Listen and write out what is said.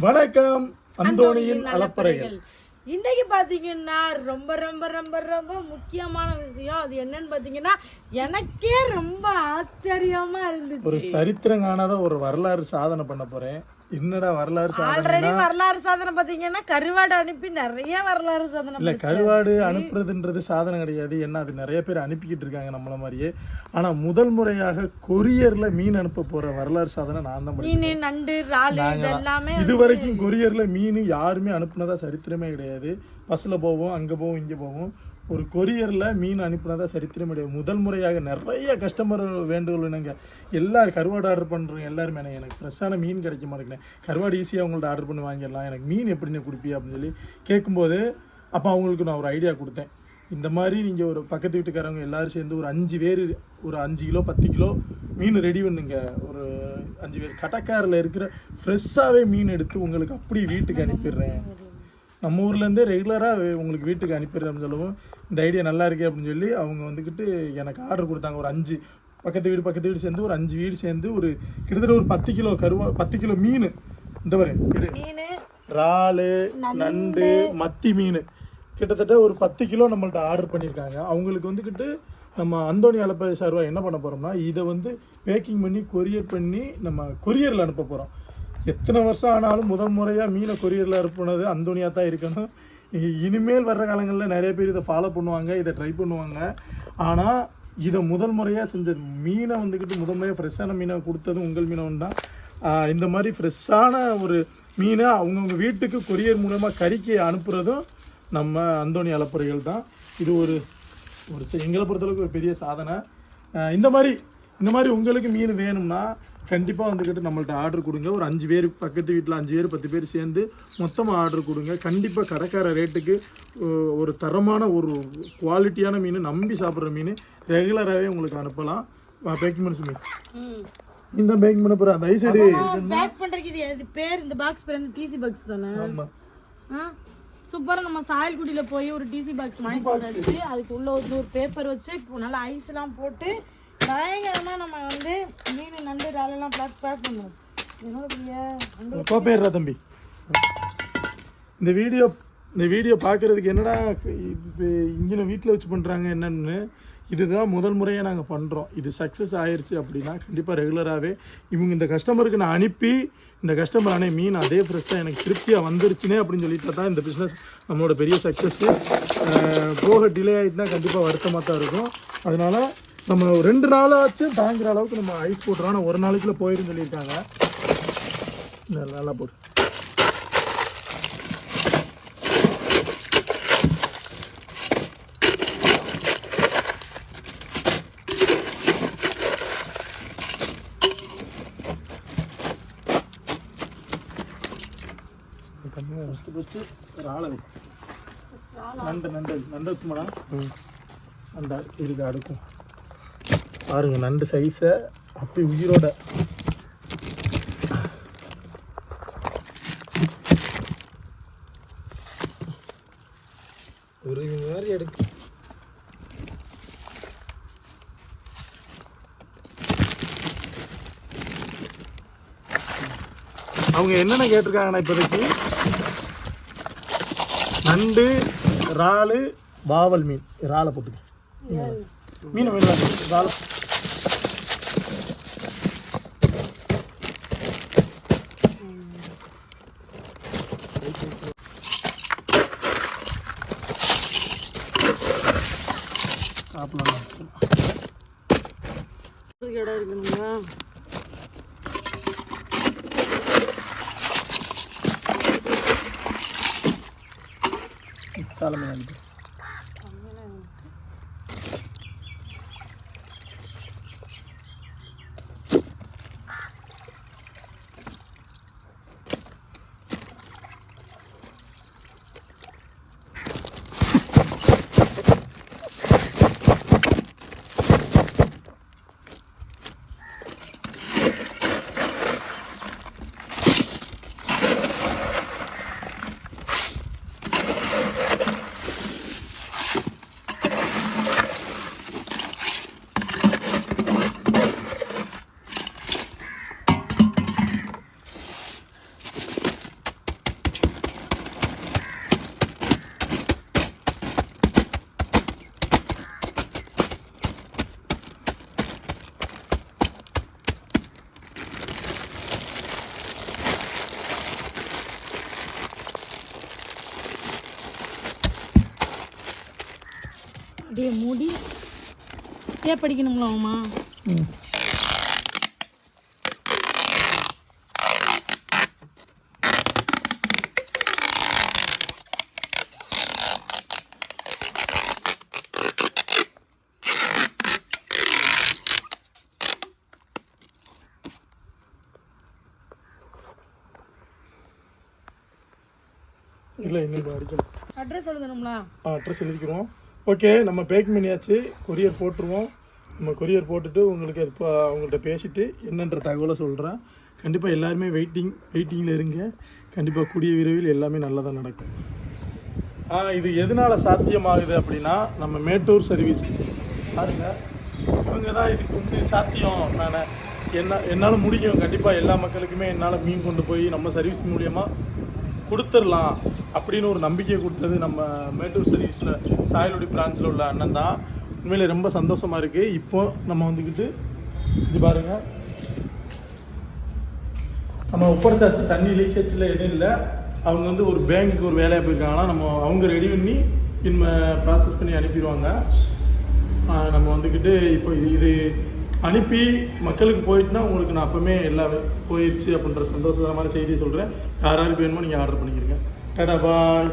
வணக்கம். அந்தோணியின் அலப்பறைகள் இன்னைக்கு பாத்தீங்கன்னா ரொம்ப ரொம்ப ரொம்ப ரொம்ப முக்கியமான விஷயம். அது என்னன்னு பாத்தீங்கன்னா எனக்கே ரொம்ப ஆச்சரியமா இருந்துச்சு. ஒரு சரித்திரம் காணாத ஒரு வரலாறு சாதனை பண்ண போறேன். என்னடா வரலாறு ஆல்ரெடி வரலாறு சாதனை பாத்தீங்கன்னா கருவாடு அனுப்பி நிறைய வரலாறு சாதனை இல்ல கருவாடு அனுப்புறதுன்றது சாதனை கிடையாது. என்ன அது நிறைய பேர் அனுப்பிக்கிட்டு இருக்காங்க நம்மள மாதிரியே. ஆனா முதல் முறையாக கொரியர்ல மீன் அனுப்ப போற வரலாறு சாதனை நான் தான் மீன் நண்டு இறாலு இது எல்லாமே இது வரைக்கும் கொரியர்ல மீன் யாருமே அனுப்புனதா சரித்திரமே கிடையாது. பஸ்ல போவோம் அங்க போவோம் இங்க போவோம். ஒரு கொரியரில் மீன் அனுப்பினதாக சரித்திரமுடைய முதல் முறையாக நிறைய கஸ்டமர் வேண்டுகோள் என்னங்க? எல்லாரும் கருவாடு ஆர்டர் பண்ணுறோம் எல்லாருமே எனக்கு எனக்கு ஃப்ரெஷ்ஷான மீன் கிடைக்க மாட்டேங்குது கருவாடு ஈஸியாக உங்கள்ட்ட ஆர்டர் பண்ணி வாங்கிடலாம். எனக்கு மீன் எப்படின்னு கொடுப்பீ அப்படின்னு சொல்லி கேட்கும்போது அப்போ அவங்களுக்கு நான் ஒரு ஐடியா கொடுத்தேன். இந்த மாதிரி நீங்கள் ஒரு பக்கத்து வீட்டுக்காரவங்க எல்லோரும் சேர்ந்து ஒரு அஞ்சு பேர் ஒரு அஞ்சு கிலோ பத்து கிலோ மீன் ரெடி பண்ணுங்க. ஒரு அஞ்சு பேர். கடற்காரில் இருக்கிற ஃப்ரெஷ்ஷாகவே மீன் எடுத்து உங்களுக்கு அப்படி வீட்டுக்கு அனுப்பிடுறேன். நம்ம ஊர்லேருந்தே ரெகுலராக உங்களுக்கு வீட்டுக்கு அனுப்பிடுறேன் சொல்லவும். இந்த ஐடியா நல்லா இருக்கே அப்படின்னு சொல்லி அவங்க வந்துக்கிட்டு எனக்கு ஆர்டர் கொடுத்தாங்க. ஒரு அஞ்சு பக்கத்து வீடு பக்கத்து வீடு சேர்ந்து ஒரு அஞ்சு வீடு சேர்ந்து ஒரு கிட்டத்தட்ட ஒரு பத்து கிலோ கருவா பத்து கிலோ மீன். இந்த வரை இறாலு நண்டு மத்தி மீன். கிட்டத்தட்ட ஒரு பத்து கிலோ நம்மள்ட்ட ஆர்டர் பண்ணியிருக்காங்க. அவங்களுக்கு வந்துக்கிட்டு நம்ம அந்தோணி அலப்பை சார்பாக என்ன பண்ண போகிறோம்னா இதை வந்து பேக்கிங் பண்ணி கொரியர் பண்ணி நம்ம கொரியரில் அனுப்ப போகிறோம் எத்தனை வருஷம் ஆனாலும் முதல் முறையாக மீனை கொரியரில் அனுப்புனது அந்தோனியாக தான் இருக்கணும். இ- இனிமேல் வர்ற காலங்களில் நிறைய பேர் இதை ஃபாலோ பண்ணுவாங்க இதை ட்ரை பண்ணுவாங்க. ஆனால் இதை முதல் முறையாக செஞ்சது மீனை வந்துக்கிட்டு முதல் முறையாக ஃப்ரெஷ்ஷான மீனை கொடுத்தது உங்கள் மீனவன் தான். இந்த மாதிரி ஃப்ரெஷ்ஷான ஒரு மீனை அவங்கவுங்க வீட்டுக்கு கொரியர் மூலமாக கறிக்கு அனுப்புகிறதும் நம்ம அந்தோணி அலப்புறைகள் தான். இது ஒரு ஒரு செ- எங்களை பொறுத்தளவுக்கு ஒரு பெரிய சாதனை. இந்த மாதிரி இந்த மாதிரி உங்களுக்கு மீன் வேணும்னா கண்டிப்பாக வந்துக்கிட்டு நம்மள்ட்ட ஆர்டர் கொடுங்க. ஒரு அஞ்சு பேர் பக்கத்து வீட்டில் அஞ்சு பேர் பத்து பேர் சேர்ந்து மொத்தமாக ஆர்டர் கொடுங்க. கண்டிப்பாக கடைக்கார ரேட்டுக்கு ஒரு தரமான ஒரு குவாலிட்டியான மீன் நம்பி சாப்பிட்ற மீன் ரெகுலராகவே உங்களுக்கு அனுப்பலாம். பேக்கிங் பண்ண சொல்லி இந்த பேக்கிங் பண்ண போகிற அந்த ஐசைடு பேக் பண்றதுக்கு இது பேர் இந்த பாக்ஸ் பேர் டிசி பாக்ஸ் தானே? ஆமாம் ஆ? சூப்பராக நம்ம சாயல்குடியில் போய் ஒரு டிசி பாக்ஸ் வாங்கி வச்சு அதுக்கு உள்ள ஒரு பேப்பர் வச்சு இப்போ நல்லா ஐஸ்லாம் போட்டு பயங்கரமாக நம்ம வந்து மீன் நண்டு இறாலெல்லாம் பேக் பேக் பண்ணுவோம். என்னோட கோப்பேர்ரா தம்பி? இந்த வீடியோ இந்த வீடியோ பார்க்குறதுக்கு என்னடா இப்போ இங்கே வீட்டில் வச்சு பண்ணுறாங்க என்னன்னு? இதுதான் முதல் முறையாக நாங்கள் பண்ணுறோம் இது சக்ஸஸ் ஆயிருச்சு அப்படின்னா கண்டிப்பாக ரெகுலராகவே இவங்க இந்த கஸ்டமருக்கு நான் அனுப்பி இந்த கஸ்டமர் அணை மீன் அதே ஃப்ரெஷ்ஷாக எனக்கு திருப்தியாக வந்துருச்சுனே அப்படின்னு சொல்லிட்டு தான் இந்த பிஸ்னஸ் நம்மளோட பெரிய சக்ஸஸ்ஸு போக டிலே ஆகிட்டுனா கண்டிப்பாக வருத்தமாக தான் இருக்கும். அதனால் நம்ம ஒரு ரெண்டு நாளாச்சும் தாங்குற அளவுக்கு நம்ம ஐஸ் போட்டுறோம் ஆனால் ஒரு நாளைக்குள்ள போயிருன்னு சொல்லியிருக்காங்க. நல்லா நல்லா போடு. ஃபஸ்ட்டு ஃபஸ்ட்டு ஒரு ஆளை. நண்டு நண்டு நண்டு இருக்குமாடா அந்த இருக்கு அடுக்கும் பாருங்க நண்டு சைஸை அப்படி உயிரோட. ஒரு மாதிரி எடுக்கு. அவங்க என்னென்ன கேட்டிருக்காங்கன்னா இப்போதைக்கு? நண்டு இறாலு வாவல் மீன். இறாலை போட்டுக்க. மீனை மீன் இறாலை. சாப்பிடலாம். இடம் இருக்குங்களா தலைமை நண்டு அப்படியே மூடி. டேப் அடிக்கணுங்களாம்மா ம். இல்லை இன்னும் அடிக்கணும். அட்ரஸ் எழுதணுங்களா அட்ரஸ் எழுதிக்கிறோம். ஓகே நம்ம பேக் பண்ணியாச்சு. கொரியர் போட்டுருவோம். நம்ம கொரியர் போட்டுட்டு உங்களுக்கு இப்போ அவங்கள்ட்ட பேசிவிட்டு என்னன்ற தகவலை சொல்கிறேன் கண்டிப்பாக எல்லாருமே வெயிட்டிங் வெயிட்டிங்கில் இருங்க. கண்டிப்பாக கூடிய விரைவில் எல்லாமே நல்லதாக நடக்கும். ஆ, இது எதனால் சாத்தியமாகுது அப்படின்னா நம்ம மேட்டூர் சர்வீஸ் பாருங்கள் இவங்க தான் இதுக்கு வந்து சாத்தியம். நான் என்ன என்னால் முடியும். கண்டிப்பாக எல்லா மக்களுக்குமே என்னால் மீன் கொண்டு போய் நம்ம சர்வீஸ் மூலியமாக கொடுத்துடலாம். அப்படின்னு ஒரு நம்பிக்கையை கொடுத்தது நம்ம மேட்டூர் சர்வீஸில் சாயலுடி பிரான்ச்சில் உள்ள அண்ணன் தான். உண்மையிலே ரொம்ப சந்தோஷமாக இருக்குது இப்போ நம்ம வந்துக்கிட்டு இது பாருங்கள் நம்ம ஒப்படைச்சாச்சு. தண்ணி லீக்கேஜில் எதுவும் இல்லை. அவங்க வந்து ஒரு பேங்க்குக்கு ஒரு வேலையாக போயிருக்காங்கன்னா நம்ம அவங்க ரெடி பண்ணி இனிமே ப்ராசஸ் பண்ணி அனுப்பிடுவாங்க. நம்ம வந்துக்கிட்டு இப்போ இது இது அனுப்பி மக்களுக்கு போயிட்டுனா உங்களுக்கு நான் அப்போவுமே எல்லாம் போயிடுச்சு அப்படின்ற சந்தோஷமான செய்தியை சொல்கிறேன் யார் யாருக்கு வேணுமோ நீங்கள் ஆர்டர் பண்ணிக்கிறீங்க. டாடா பாய்